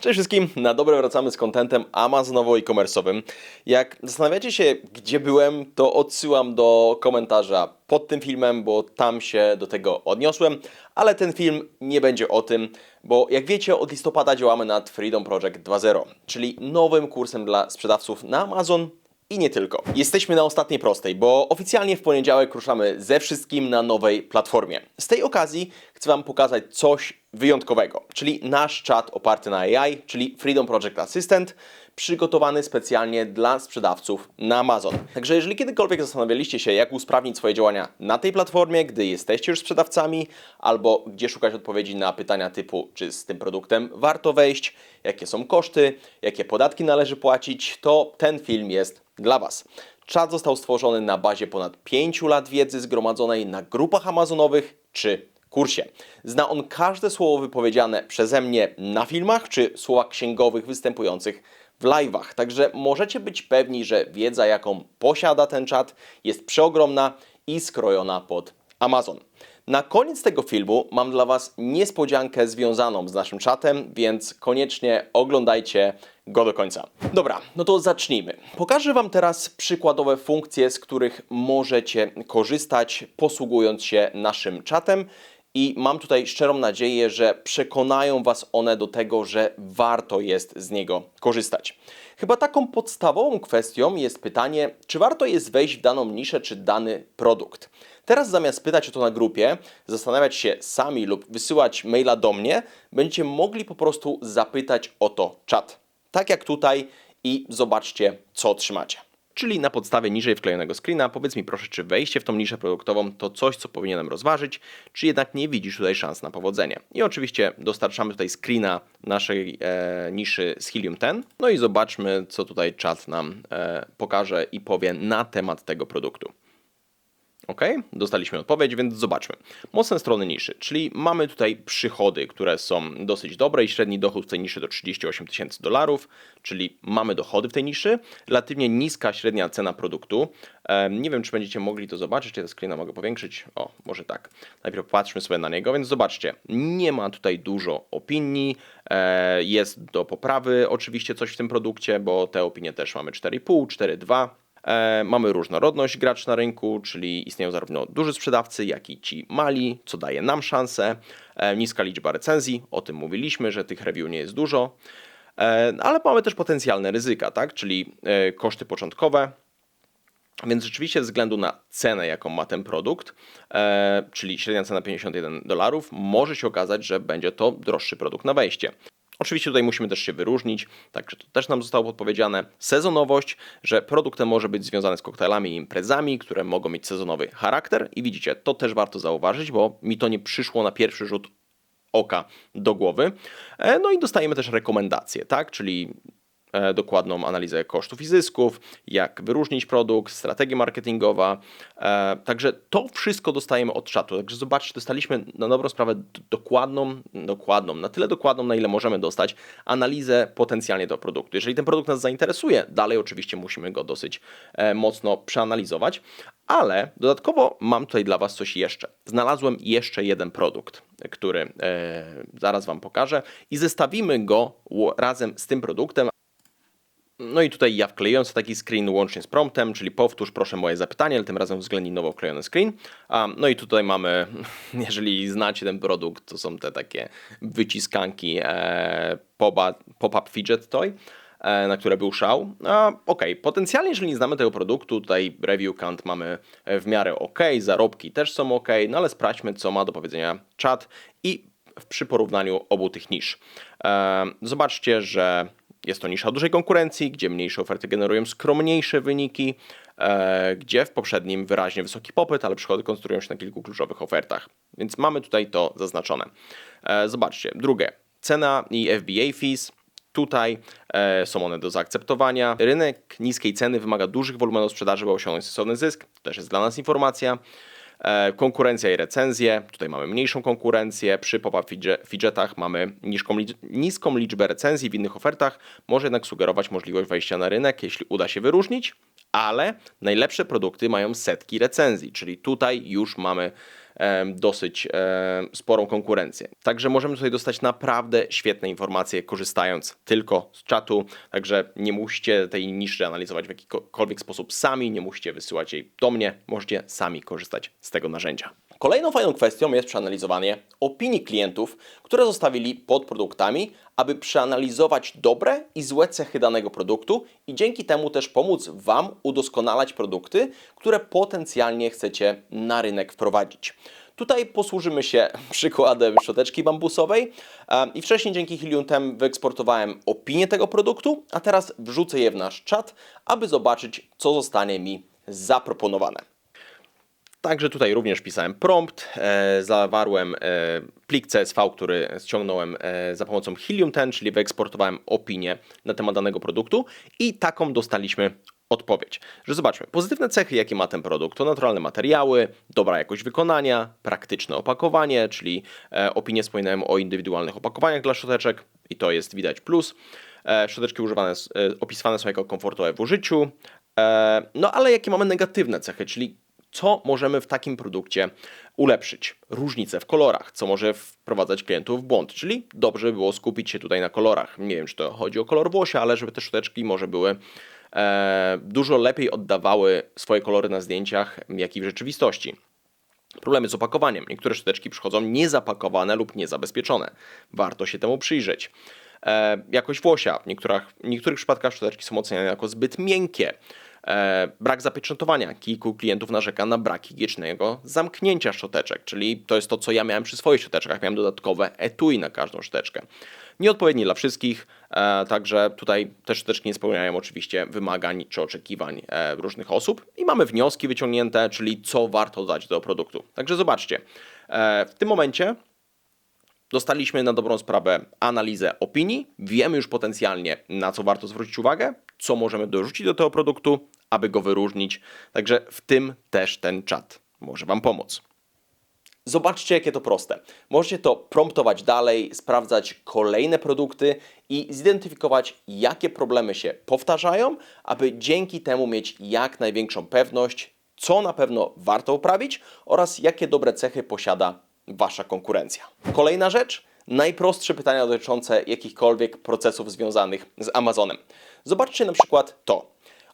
Cześć wszystkim, na dobre wracamy z kontentem amazonowo-e-commerce'owym. Jak zastanawiacie się, gdzie byłem, to odsyłam do komentarza pod tym filmem, bo tam się do tego odniosłem, ale ten film nie będzie o tym, bo jak wiecie, od listopada działamy nad Freedom Project 2.0, czyli nowym kursem dla sprzedawców na Amazon i nie tylko. Jesteśmy na ostatniej prostej, bo oficjalnie w poniedziałek ruszamy ze wszystkim na nowej platformie. Z tej okazji chcę Wam pokazać coś wyjątkowego, czyli nasz czat oparty na AI, czyli Freedom Project Assistant, przygotowany specjalnie dla sprzedawców na Amazon. Także jeżeli kiedykolwiek zastanawialiście się, jak usprawnić swoje działania na tej platformie, gdy jesteście już sprzedawcami, albo gdzie szukać odpowiedzi na pytania typu, czy z tym produktem warto wejść, jakie są koszty, jakie podatki należy płacić, to ten film jest dla Was. Czat został stworzony na bazie ponad 5 lat wiedzy zgromadzonej na grupach amazonowych czy kursie. Zna on każde słowo wypowiedziane przeze mnie na filmach czy słowa księgowych występujących w live'ach. Także możecie być pewni, że wiedza, jaką posiada ten czat, jest przeogromna i skrojona pod Amazon. Na koniec tego filmu mam dla Was niespodziankę związaną z naszym czatem, więc koniecznie oglądajcie go do końca. Dobra, no to zacznijmy. Pokażę Wam teraz przykładowe funkcje, z których możecie korzystać, posługując się naszym czatem. I mam tutaj szczerą nadzieję, że przekonają Was one do tego, że warto jest z niego korzystać. Chyba taką podstawową kwestią jest pytanie, czy warto jest wejść w daną niszę czy dany produkt. Teraz zamiast pytać o to na grupie, zastanawiać się sami lub wysyłać maila do mnie, będziecie mogli po prostu zapytać o to czat. Tak jak tutaj i zobaczcie, co otrzymacie. Czyli na podstawie niżej wklejonego screena powiedz mi proszę, czy wejście w tą niszę produktową to coś, co powinienem rozważyć, czy jednak nie widzisz tutaj szans na powodzenie. I oczywiście dostarczamy tutaj screena naszej e, niszy z Helium 10. No i zobaczmy, co tutaj czat nam e, pokaże i powie na temat tego produktu. Ok, dostaliśmy odpowiedź, więc zobaczmy. Mocne strony niszy, czyli mamy tutaj przychody, które są dosyć dobre i średni dochód w tej niszy to 38 tysięcy dolarów, czyli mamy dochody w tej niszy. Relatywnie niska średnia cena produktu. Nie wiem, czy będziecie mogli to zobaczyć, czy ja screena mogę powiększyć. O, może tak. Najpierw patrzmy sobie na niego, więc zobaczcie, nie ma tutaj dużo opinii. E, jest do poprawy oczywiście coś w tym produkcie, bo te opinie też mamy 4,5, 4,2. E, mamy różnorodność graczy na rynku, czyli istnieją zarówno duży sprzedawcy, jak i ci mali, co daje nam szansę. E, niska liczba recenzji, o tym mówiliśmy, że tych review nie jest dużo. E, ale mamy też potencjalne ryzyka, tak? czyli koszty początkowe. Więc rzeczywiście, ze względu na cenę, jaką ma ten produkt, czyli średnia cena 51 dolarów, może się okazać, że będzie to droższy produkt na wejście. Oczywiście tutaj musimy też się wyróżnić, także to też nam zostało podpowiedziane. Sezonowość, że produkt ten może być związany z koktajlami i imprezami, które mogą mieć sezonowy charakter i widzicie, to też warto zauważyć, bo mi to nie przyszło na pierwszy rzut oka do głowy. E, no i dostajemy też rekomendacje, tak? Czyli dokładną analizę kosztów i zysków, jak wyróżnić produkt, strategia marketingowa. E, także to wszystko dostajemy od czatu. Także zobaczcie, dostaliśmy na dobrą sprawę dokładną, dokładną, na tyle dokładną, na ile możemy dostać analizę potencjalnie do produktu. Jeżeli ten produkt nas zainteresuje, dalej oczywiście musimy go dosyć e, mocno przeanalizować, ale dodatkowo mam tutaj dla Was coś jeszcze. Znalazłem jeszcze jeden produkt, który zaraz Wam pokażę i zestawimy go razem z tym produktem, no i tutaj ja sobie taki screen łącznie z promptem, czyli powtórz proszę moje zapytanie, ale tym razem uwzględnij nowo wklejony screen. No i tutaj mamy, jeżeli znacie ten produkt, to są te takie wyciskanki e, pop-up fidget toy e, na które był szał. ok, potencjalnie jeżeli nie znamy tego produktu, tutaj review count mamy w miarę ok, zarobki też są ok, no ale sprawdźmy co ma do powiedzenia czat i przy porównaniu obu tych nisz. E, zobaczcie, że jest to nisza dużej konkurencji, gdzie mniejsze oferty generują skromniejsze wyniki, e, gdzie w poprzednim wyraźnie wysoki popyt, ale przychody koncentrują się na kilku kluczowych ofertach. Więc mamy tutaj to zaznaczone. E, zobaczcie, drugie, cena i FBA fees. Tutaj e, są one do zaakceptowania. Rynek niskiej ceny wymaga dużych wolumenów sprzedaży, by osiągnąć stosowny zysk. To też jest dla nas informacja. E, konkurencja i recenzje. Tutaj mamy mniejszą konkurencję. Przy pop-up mamy niską, niską liczbę recenzji w innych ofertach. Może jednak sugerować możliwość wejścia na rynek, jeśli uda się wyróżnić, ale najlepsze produkty mają setki recenzji, czyli tutaj już mamy dosyć sporą konkurencję. Także możemy tutaj dostać naprawdę świetne informacje, korzystając tylko z czatu. Także nie musicie tej niszy analizować w jakikolwiek sposób sami, nie musicie wysyłać jej do mnie, możecie sami korzystać z tego narzędzia. Kolejną fajną kwestią jest przeanalizowanie opinii klientów, które zostawili pod produktami, aby przeanalizować dobre i złe cechy danego produktu i dzięki temu też pomóc Wam udoskonalać produkty, które potencjalnie chcecie na rynek wprowadzić. Tutaj posłużymy się przykładem szczoteczki bambusowej i wcześniej dzięki Helium Tem wyeksportowałem opinię tego produktu, a teraz wrzucę je w nasz czat, aby zobaczyć, co zostanie mi zaproponowane. Także tutaj również pisałem prompt, e, zawarłem e, plik CSV, który ściągnąłem e, za pomocą Helium 10, czyli wyeksportowałem opinię na temat danego produktu i taką dostaliśmy odpowiedź. Że zobaczmy, pozytywne cechy, jakie ma ten produkt, to naturalne materiały, dobra jakość wykonania, praktyczne opakowanie, czyli e, opinie wspominają o indywidualnych opakowaniach dla szczoteczek i to jest widać plus. E, szczoteczki używane, e, opisywane są jako komfortowe w użyciu. E, no ale jakie mamy negatywne cechy, czyli co możemy w takim produkcie ulepszyć. Różnice w kolorach, co może wprowadzać klientów w błąd, czyli dobrze by było skupić się tutaj na kolorach. Nie wiem, czy to chodzi o kolor włosia, ale żeby te szczoteczki może były e, dużo lepiej oddawały swoje kolory na zdjęciach, jak i w rzeczywistości. Problemy z opakowaniem. Niektóre szczoteczki przychodzą niezapakowane lub niezabezpieczone. Warto się temu przyjrzeć. E, jakość włosia. W niektórych, w niektórych przypadkach szczoteczki są oceniane jako zbyt miękkie. E, brak zapieczętowania. Kilku klientów narzeka na brak higienicznego zamknięcia szczoteczek, czyli to jest to, co ja miałem przy swoich szczoteczkach. Miałem dodatkowe etui na każdą szczoteczkę. Nieodpowiednie dla wszystkich, e, także tutaj te szczoteczki nie spełniają oczywiście wymagań czy oczekiwań e, różnych osób. I mamy wnioski wyciągnięte, czyli co warto dodać do produktu. Także zobaczcie, w tym momencie Dostaliśmy na dobrą sprawę analizę opinii, wiemy już potencjalnie na co warto zwrócić uwagę, co możemy dorzucić do tego produktu, aby go wyróżnić. Także w tym też ten czat może Wam pomóc. Zobaczcie, jakie to proste. Możecie to promptować dalej, sprawdzać kolejne produkty i zidentyfikować, jakie problemy się powtarzają, aby dzięki temu mieć jak największą pewność, co na pewno warto poprawić oraz jakie dobre cechy posiada Wasza konkurencja. Kolejna rzecz. Najprostsze pytania dotyczące jakichkolwiek procesów związanych z Amazonem. Zobaczcie na przykład to.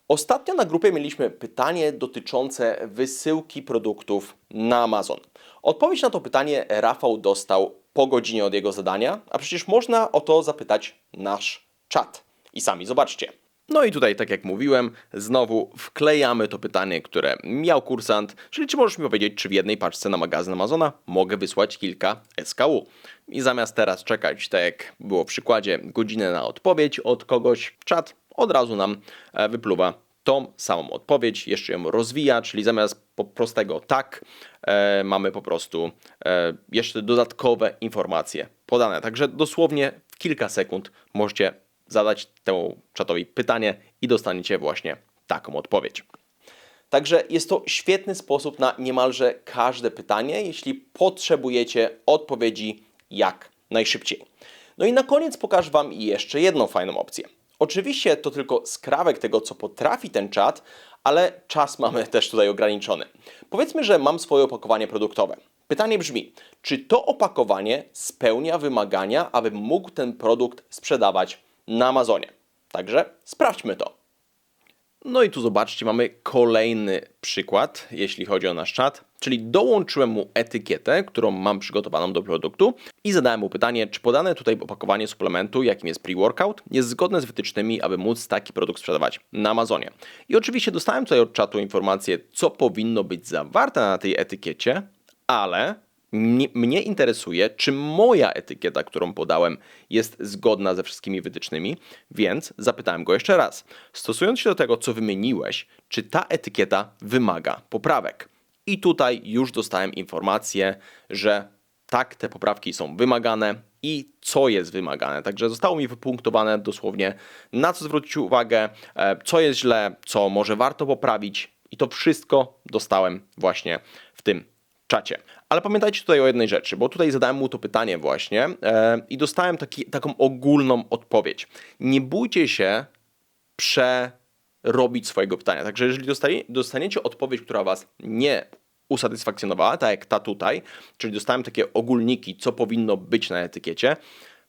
Ostatnio na grupie mieliśmy pytanie dotyczące wysyłki produktów na Amazon. Odpowiedź na to pytanie Rafał dostał po godzinie od jego zadania, a przecież można o to zapytać nasz czat. I sami zobaczcie. No i tutaj, tak jak mówiłem, znowu wklejamy to pytanie, które miał kursant, czyli czy możesz mi powiedzieć, czy w jednej paczce na magazyn Amazona mogę wysłać kilka SKU. I zamiast teraz czekać, tak jak było w przykładzie, godzinę na odpowiedź od kogoś, czat od razu nam e, wypluwa tą samą odpowiedź, jeszcze ją rozwija, czyli zamiast po prostego tak, e, mamy po prostu e, jeszcze dodatkowe informacje podane. Także dosłownie w kilka sekund możecie zadać temu czatowi pytanie i dostaniecie właśnie taką odpowiedź. Także jest to świetny sposób na niemalże każde pytanie, jeśli potrzebujecie odpowiedzi jak najszybciej. No i na koniec pokażę Wam jeszcze jedną fajną opcję. Oczywiście to tylko skrawek tego, co potrafi ten czat, ale czas mamy też tutaj ograniczony. Powiedzmy, że mam swoje opakowanie produktowe. Pytanie brzmi, czy to opakowanie spełnia wymagania, abym mógł ten produkt sprzedawać na Amazonie? Także sprawdźmy to. No i tu zobaczcie, mamy kolejny przykład, jeśli chodzi o nasz czat, czyli dołączyłem mu etykietę, którą mam przygotowaną do produktu i zadałem mu pytanie, czy podane tutaj opakowanie suplementu, jakim jest pre-workout, jest zgodne z wytycznymi, aby móc taki produkt sprzedawać na Amazonie. I oczywiście dostałem tutaj od czatu informację, co powinno być zawarte na tej etykiecie, ale mnie, interesuje, czy moja etykieta, którą podałem, jest zgodna ze wszystkimi wytycznymi, więc zapytałem go jeszcze raz. Stosując się do tego, co wymieniłeś, czy ta etykieta wymaga poprawek? I tutaj już dostałem informację, że tak, te poprawki są wymagane i co jest wymagane. Także zostało mi wypunktowane dosłownie, na co zwrócić uwagę, e, co jest źle, co może warto poprawić, i to wszystko dostałem właśnie w tym czacie. Ale pamiętajcie tutaj o jednej rzeczy, bo tutaj zadałem mu to pytanie właśnie e, i dostałem taki, taką ogólną odpowiedź. Nie bójcie się przerobić swojego pytania. Także jeżeli dostanie, dostaniecie odpowiedź, która was nie usatysfakcjonowała, tak jak ta tutaj, czyli dostałem takie ogólniki, co powinno być na etykiecie.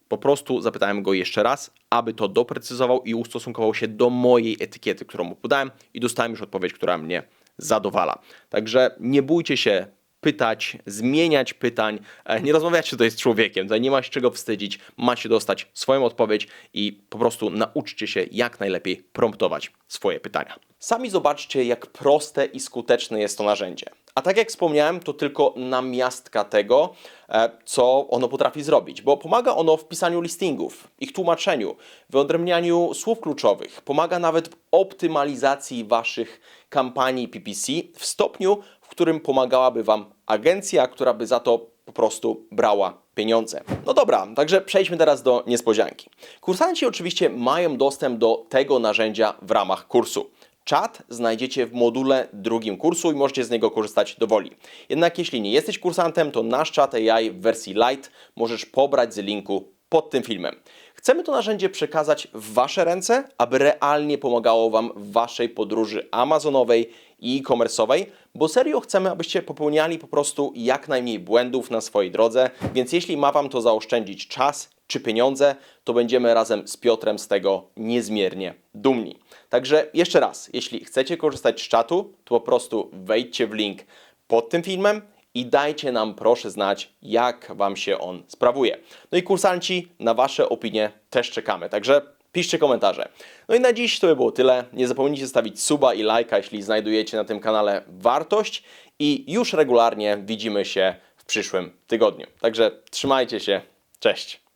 Po prostu zapytałem go jeszcze raz, aby to doprecyzował i ustosunkował się do mojej etykiety, którą mu podałem, i dostałem już odpowiedź, która mnie zadowala. Także nie bójcie się pytać, zmieniać pytań, e, nie rozmawiacie tutaj z człowiekiem, tutaj nie ma się czego wstydzić, macie dostać swoją odpowiedź i po prostu nauczcie się jak najlepiej promptować swoje pytania. Sami zobaczcie, jak proste i skuteczne jest to narzędzie. A tak jak wspomniałem, to tylko namiastka tego, e, co ono potrafi zrobić, bo pomaga ono w pisaniu listingów, ich tłumaczeniu, wyodrębnianiu słów kluczowych, pomaga nawet w optymalizacji waszych kampanii PPC w stopniu, w którym pomagałaby Wam agencja, która by za to po prostu brała pieniądze. No dobra, także przejdźmy teraz do niespodzianki. Kursanci oczywiście mają dostęp do tego narzędzia w ramach kursu. Czat znajdziecie w module drugim kursu i możecie z niego korzystać dowoli. Jednak jeśli nie jesteś kursantem, to nasz czat AI w wersji light możesz pobrać z linku pod tym filmem. Chcemy to narzędzie przekazać w Wasze ręce, aby realnie pomagało Wam w Waszej podróży amazonowej i e-commerce'owej, bo serio chcemy, abyście popełniali po prostu jak najmniej błędów na swojej drodze, więc jeśli ma Wam to zaoszczędzić czas czy pieniądze, to będziemy razem z Piotrem z tego niezmiernie dumni. Także jeszcze raz, jeśli chcecie korzystać z czatu, to po prostu wejdźcie w link pod tym filmem i dajcie nam proszę znać, jak Wam się on sprawuje. No i kursanci, na Wasze opinie też czekamy, także piszcie komentarze. No i na dziś to by było tyle. Nie zapomnijcie stawić suba i lajka, jeśli znajdujecie na tym kanale wartość i już regularnie widzimy się w przyszłym tygodniu. Także trzymajcie się, cześć!